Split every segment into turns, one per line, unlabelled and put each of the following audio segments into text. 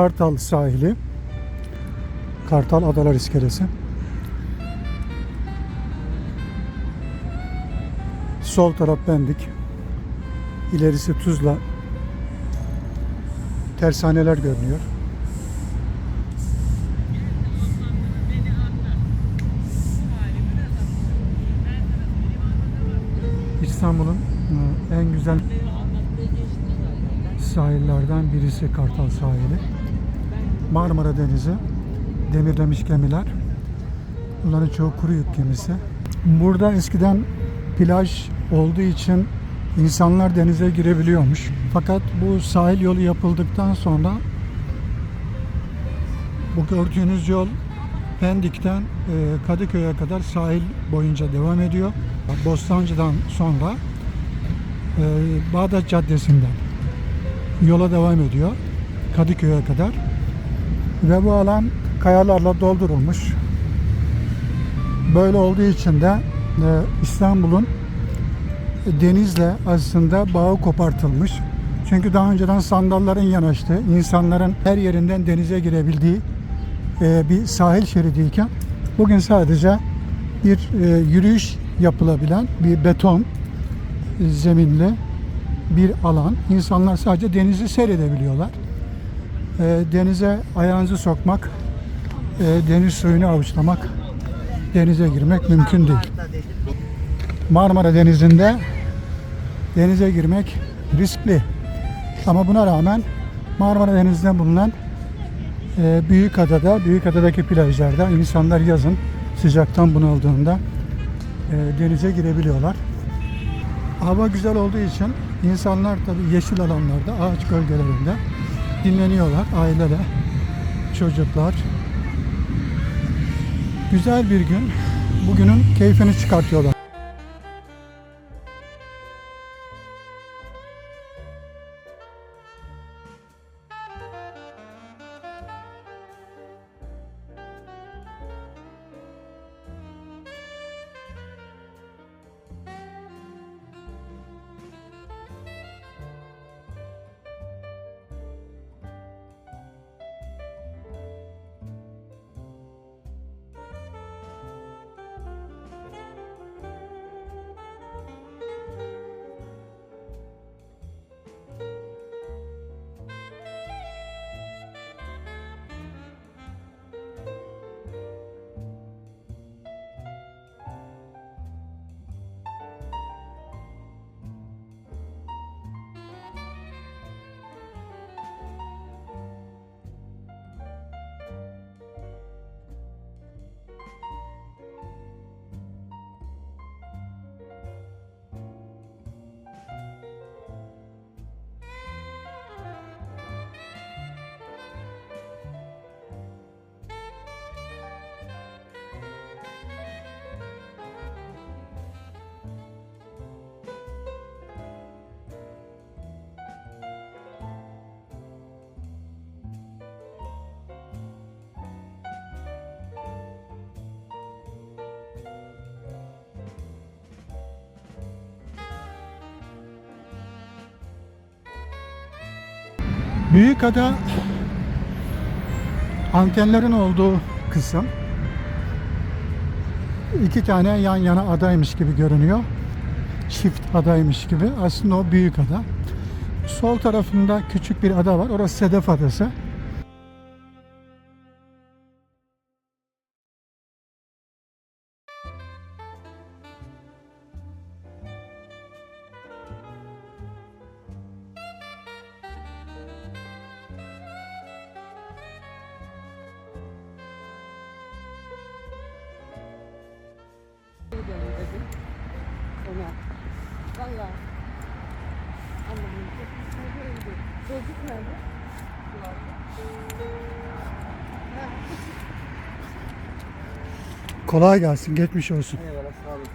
Kartal sahili. Kartal Adalar İskelesi. Sol taraf Pendik. İlerisi Tuzla. Tersaneler görünüyor. İstanbul'un e, en güzel sahillerden birisi Kartal sahili. Marmara Denizi, demirlemiş gemiler. Bunların çoğu kuru yük gemisi. Burada eskiden plaj olduğu için insanlar denize girebiliyormuş. Fakat bu sahil yolu yapıldıktan sonra bu gördüğünüz yol Pendik'ten e, Kadıköy'e kadar sahil boyunca devam ediyor. Bostancı'dan sonra e, Bağdat Caddesi'nden yola devam ediyor Kadıköy'e kadar. Ve bu alan kayalarla doldurulmuş. Böyle olduğu için de e, İstanbul'un denizle aslında bağı kopartılmış. Çünkü daha önceden sandalların yanaştığı, insanların her yerinden denize girebildiği e, bir sahil şeridiyken bugün sadece bir e, yürüyüş yapılabilen bir beton e, zeminli bir alan. İnsanlar sadece denizi seyredebiliyorlar. E, denize ayağınızı sokmak, e, deniz suyunu avuçlamak, denize girmek mümkün değil. Marmara Denizi'nde denize girmek riskli. Ama buna rağmen Marmara Denizi'nde bulunan e, Büyükada'da, Büyükada'daki plajlarda insanlar yazın sıcaktan bunaldığında e, denize girebiliyorlar. Hava güzel olduğu için insanlar tabii yeşil alanlarda, ağaç gölgelerinde dinleniyorlar aileyle, çocuklar. Güzel bir gün. Bugünün keyfini çıkartıyorlar. Büyükada antenlerin olduğu kısım iki tane yan yana adaymış gibi görünüyor. Çift adaymış gibi. Aslında o büyük ada. Sol tarafında küçük bir ada var. Orası Sedef Adası. Kolay gelsin. Geçmiş olsun.
Eyvallah sağ olasın.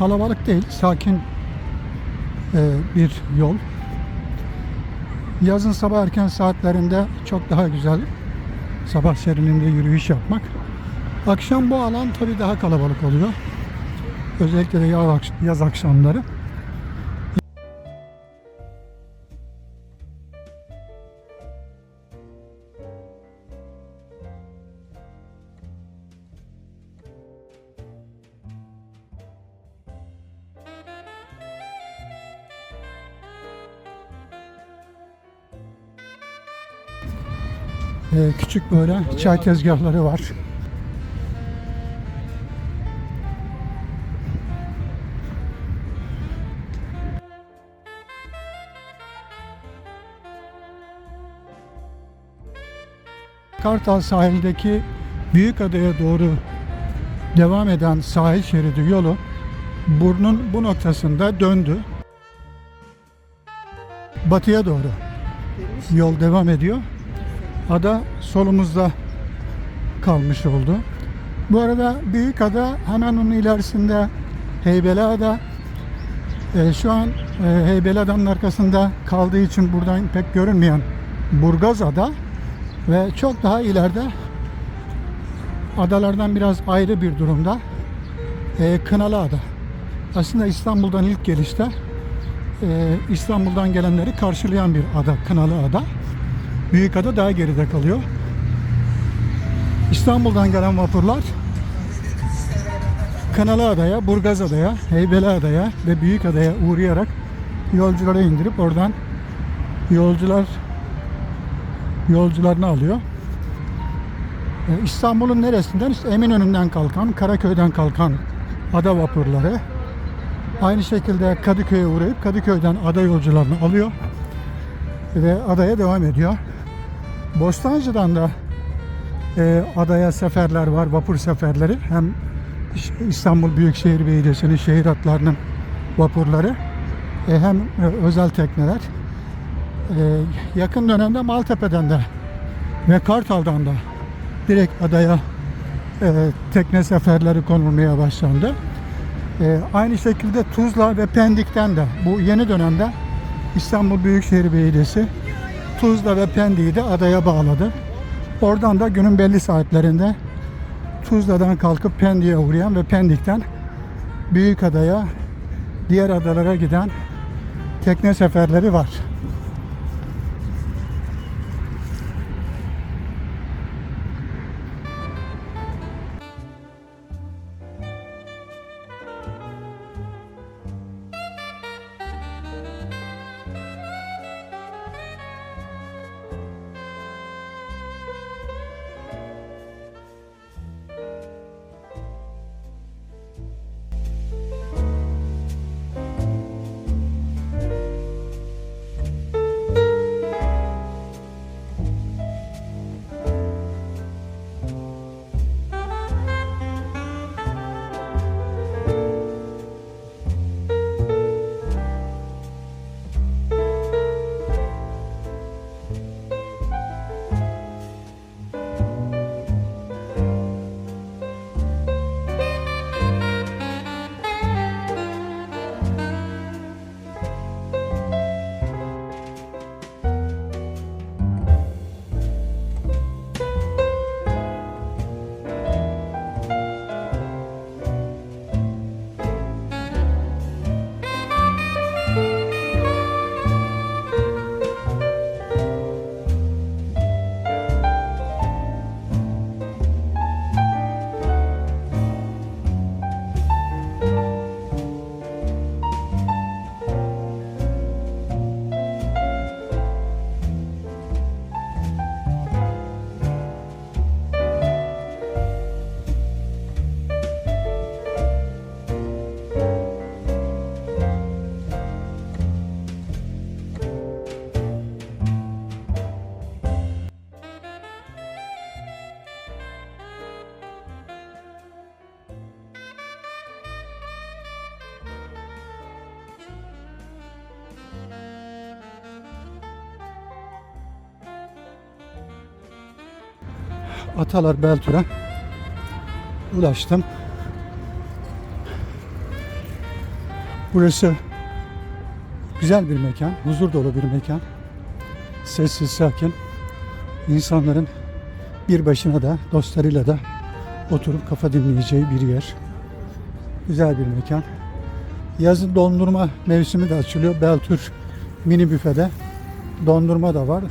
Kalabalık değil, sakin e, bir yol. Yazın sabah erken saatlerinde çok daha güzel sabah serinliğinde yürüyüş yapmak. Akşam bu alan tabii daha kalabalık oluyor. Özellikle de yaz akşamları. Küçük böyle çay tezgahları var. Kartal sahildeki Büyükada'ya doğru devam eden sahil şeridi yolu burnun bu noktasında döndü. Batıya doğru yol devam ediyor. Ada solumuzda kalmış oldu. Bu arada Büyükada hemen onun ilerisinde Heybeliada. Ee, şu an e, Heybeliada'nın arkasında kaldığı için buradan pek görünmeyen Burgazada ve çok daha ileride adalardan biraz ayrı bir durumda e, Kınalıada. Aslında İstanbul'dan ilk gelişte e, İstanbul'dan gelenleri karşılayan bir ada Kınalıada. Büyükada daha geride kalıyor. İstanbul'dan gelen vapurlar Kınalıada'ya, Burgazada'ya, Heybeliada'ya ve Büyükada'ya uğrayarak yolcuları indirip oradan yolcular yolcularını alıyor. Ee, İstanbul'un neresinden? İşte Eminönü'nden kalkan, Karaköy'den kalkan ada vapurları. Aynı şekilde Kadıköy'e uğrayıp Kadıköy'den ada yolcularını alıyor ve adaya devam ediyor. Bostancı'dan da e, adaya seferler var, vapur seferleri. Hem İstanbul Büyükşehir Belediyesi'nin şehir hatlarının vapurları e, hem e, özel tekneler. E, yakın dönemde Maltepe'den de ve Kartal'dan da direkt adaya e, tekne seferleri konulmaya başlandı. E, aynı şekilde Tuzla ve Pendik'ten de bu yeni dönemde İstanbul Büyükşehir Belediyesi Tuzla ve Pendik'i de adaya bağladı. Oradan da günün belli saatlerinde Tuzla'dan kalkıp Pendik'e uğrayan ve Pendik'ten Büyükada'ya diğer adalara giden tekne seferleri var. Atalar Beltür'e ulaştım. Burası güzel bir mekan, huzur dolu bir mekan. Sessiz, sakin. İnsanların bir başına da dostlarıyla da oturup kafa dinleyeceği bir yer. Güzel bir mekan. Yazın dondurma mevsimi de açılıyor. Beltür mini büfede dondurma da var.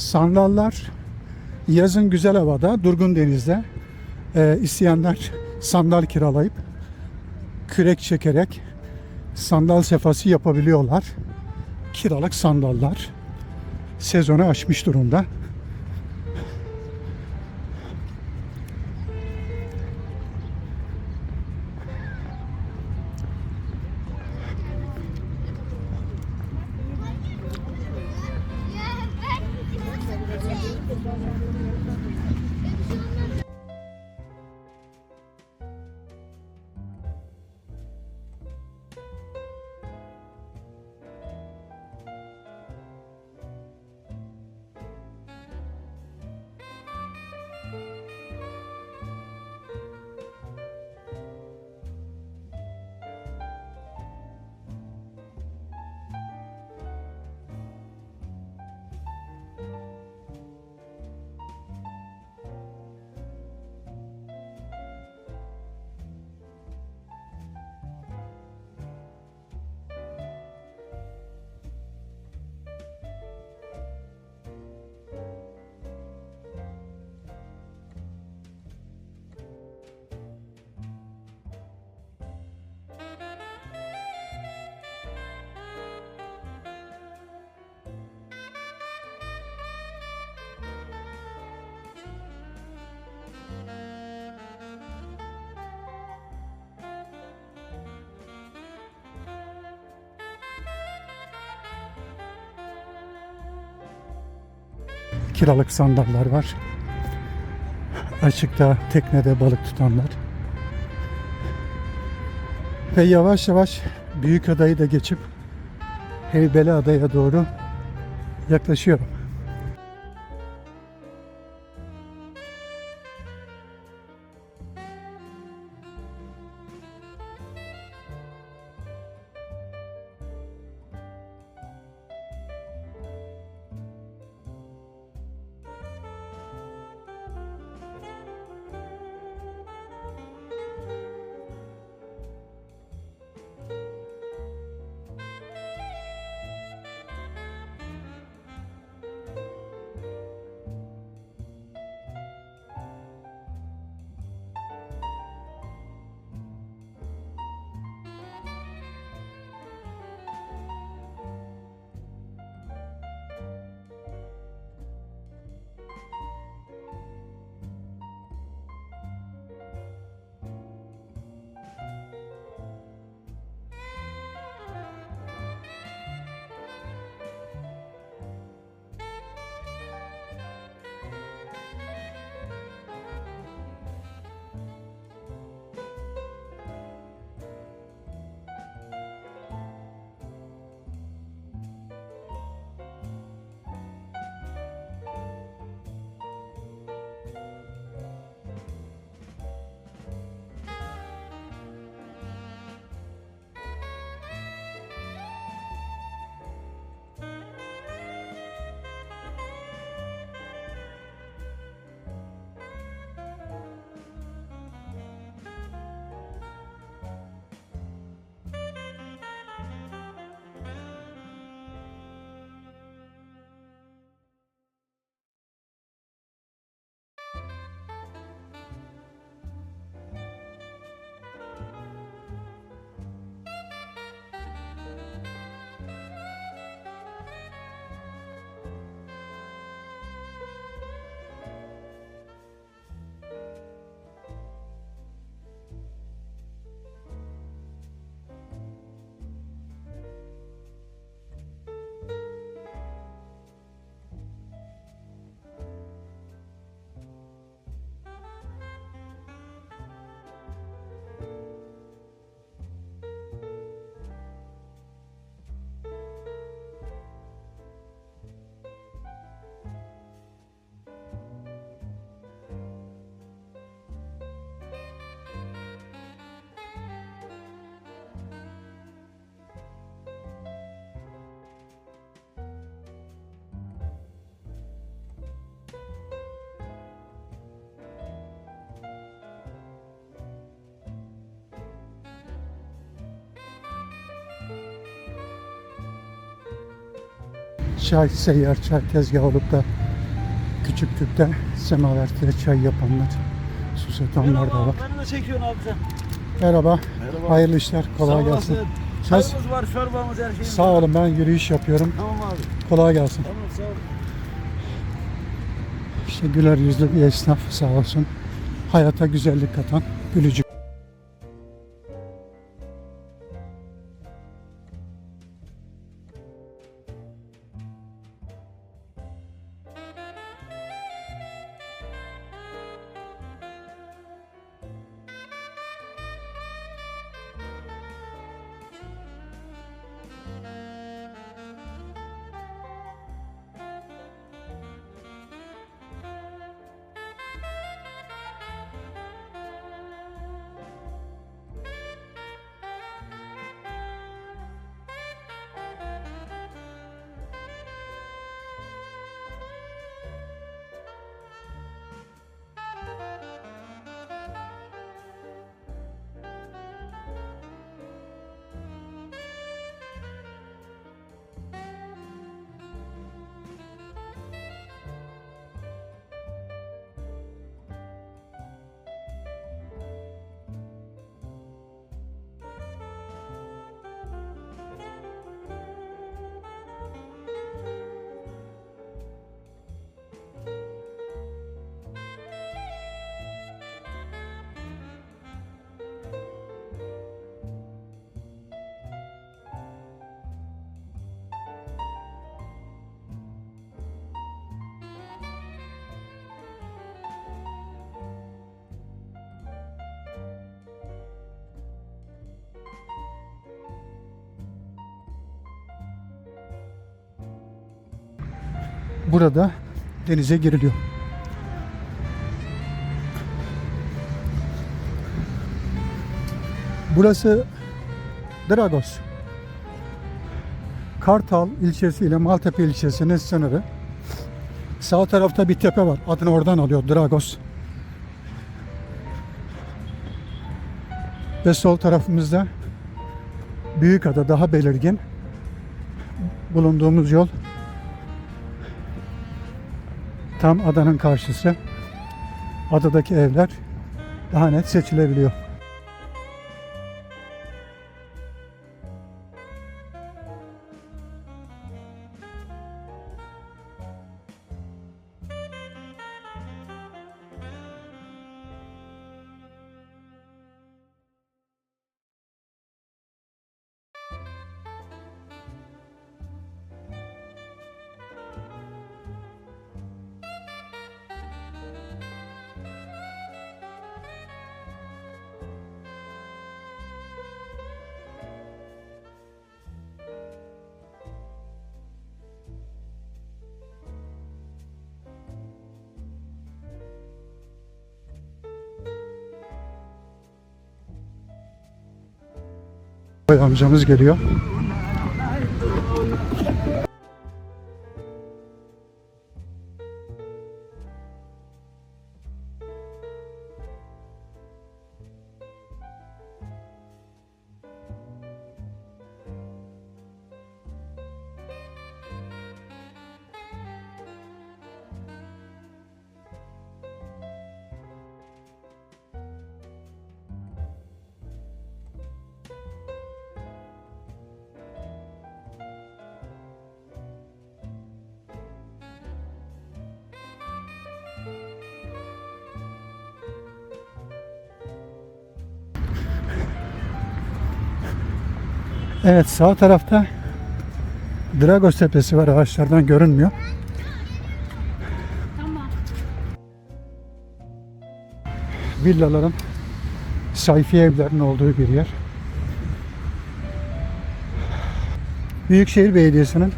Sandallar yazın güzel havada Durgun Deniz'de e, isteyenler sandal kiralayıp kürek çekerek sandal sefası yapabiliyorlar. Kiralık sandallar sezonu aşmış durumda. Kiralık sandallar var. Açıkta teknede balık tutanlar. Ve yavaş yavaş Büyük Adayı da geçip Heybeli Adaya doğru yaklaşıyorum. Çay, seyyar çay tezgahı olup da küçük tüpte semaverde çay yapanlar, su satanlar da var.
Beni de çekiyorsun abi sen.
Merhaba,
Merhaba.
hayırlı işler, kolay
Sağ
gelsin.
olasın. Çayımız var, çorbamız, her şeyimiz
Sağ
var.
olun, ben yürüyüş yapıyorum.
Tamam abi.
Kolay gelsin.
Tamam sağ ol.
İşte güler yüzlü bir esnaf sağ olsun. Hayata güzellik katan gülücük. Burada denize giriliyor. Burası Dragos. Kartal ilçesi ile Maltepe ilçesinin sınırı. Sağ tarafta bir tepe var. Adını oradan alıyor Dragos. Ve sol tarafımızda Büyükada daha belirgin. Bulunduğumuz yol tam adanın karşısı. Adadaki evler daha net seçilebiliyor. Boy amcamız geliyor. Evet sağ tarafta Dragos Tepesi var ağaçlardan görünmüyor. Villaların, sayfiye evlerin olduğu bir yer. Büyükşehir Belediyesi'nin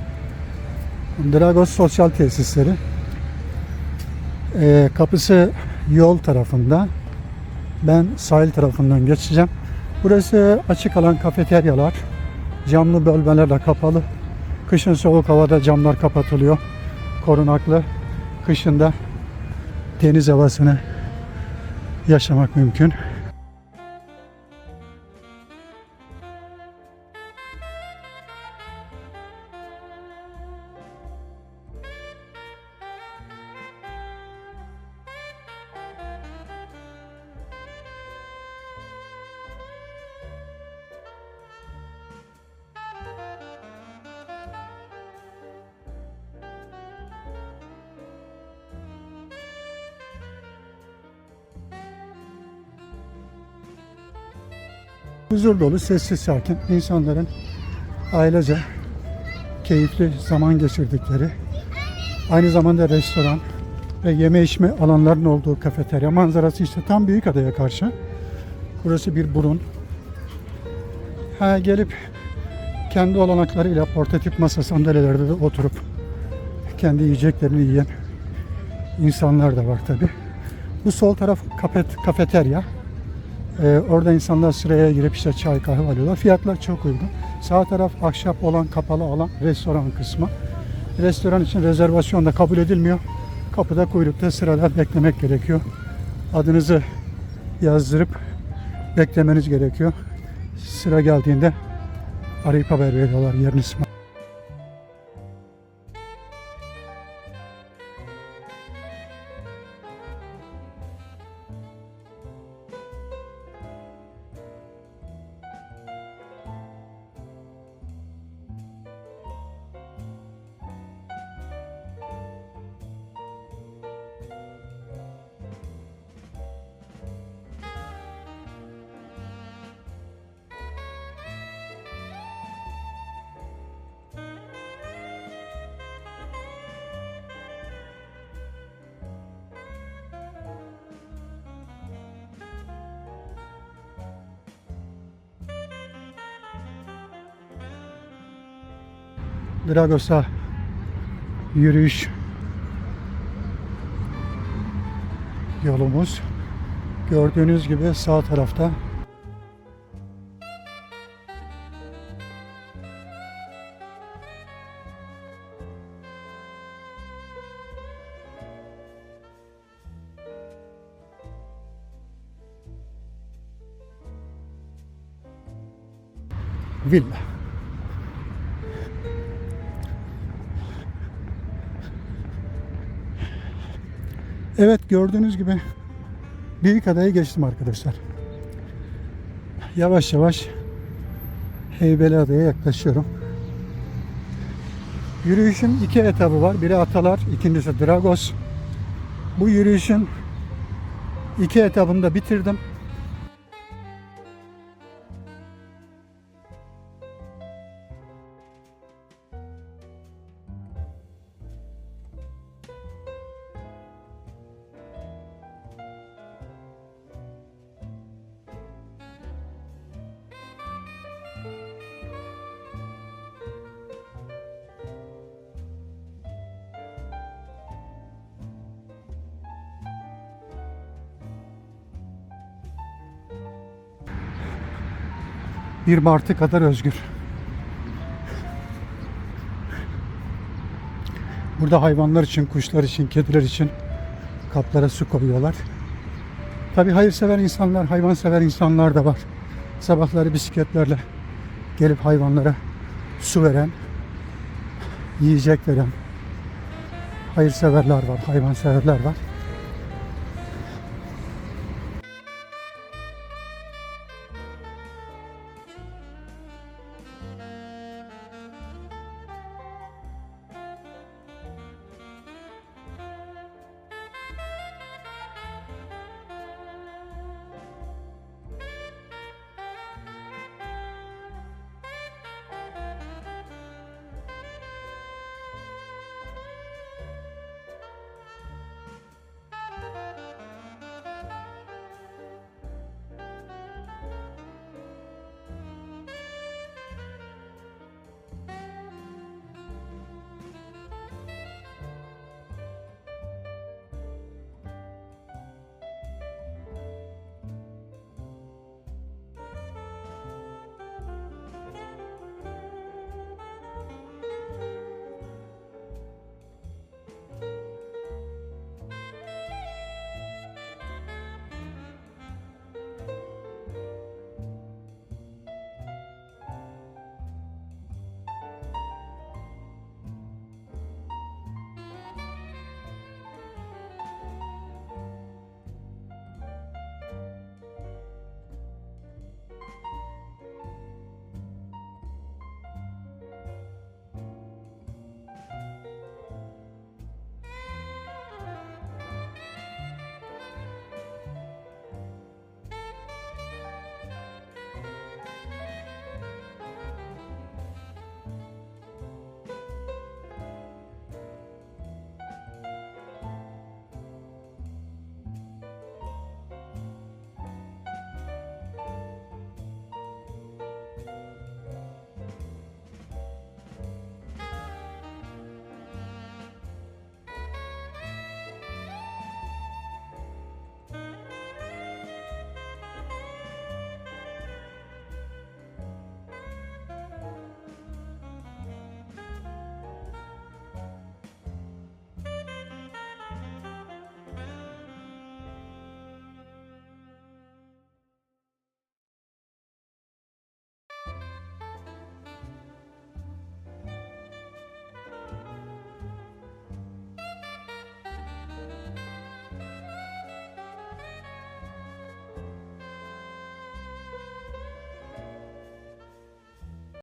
Dragos Sosyal Tesisleri. Ee, kapısı yol tarafında. Ben sahil tarafından geçeceğim. Burası açık alan kafeteryalar. Camlı bölmelerle kapalı. Kışın soğuk havada camlar kapatılıyor. Korunaklı. Kışında deniz havasını yaşamak mümkün. Huzur dolu, sessiz, sakin insanların ailece keyifli zaman geçirdikleri, aynı zamanda restoran ve yeme içme alanlarının olduğu kafeterya manzarası işte tam Büyükada'ya karşı. Burası bir burun. Ha, gelip kendi olanaklarıyla portatif masa sandalyelerde de oturup kendi yiyeceklerini yiyen insanlar da var tabi. Bu sol taraf kafet, kafeterya. Ee, orada insanlar sıraya girip işte çay kahve alıyorlar. Fiyatlar çok uygun. Sağ taraf ahşap olan kapalı alan restoran kısmı. Restoran için rezervasyon da kabul edilmiyor. Kapıda kuyrukta sırada beklemek gerekiyor. Adınızı yazdırıp beklemeniz gerekiyor. Sıra geldiğinde arayıp haber veriyorlar yerin Dragos'a yürüyüş yolumuz. Gördüğünüz gibi sağ tarafta villa. Evet gördüğünüz gibi Büyükada'ya geçtim arkadaşlar. Yavaş yavaş Heybeliada'ya yaklaşıyorum. Yürüyüşün iki etabı var. Biri Atalar, ikincisi Dragos. Bu yürüyüşün iki etabını da bitirdim. Bir martı kadar özgür. Burada hayvanlar için, kuşlar için, kediler için kaplara su koyuyorlar. Tabi hayırsever insanlar, hayvansever insanlar da var. Sabahları bisikletlerle gelip hayvanlara su veren, yiyecek veren hayırseverler var, hayvanseverler var.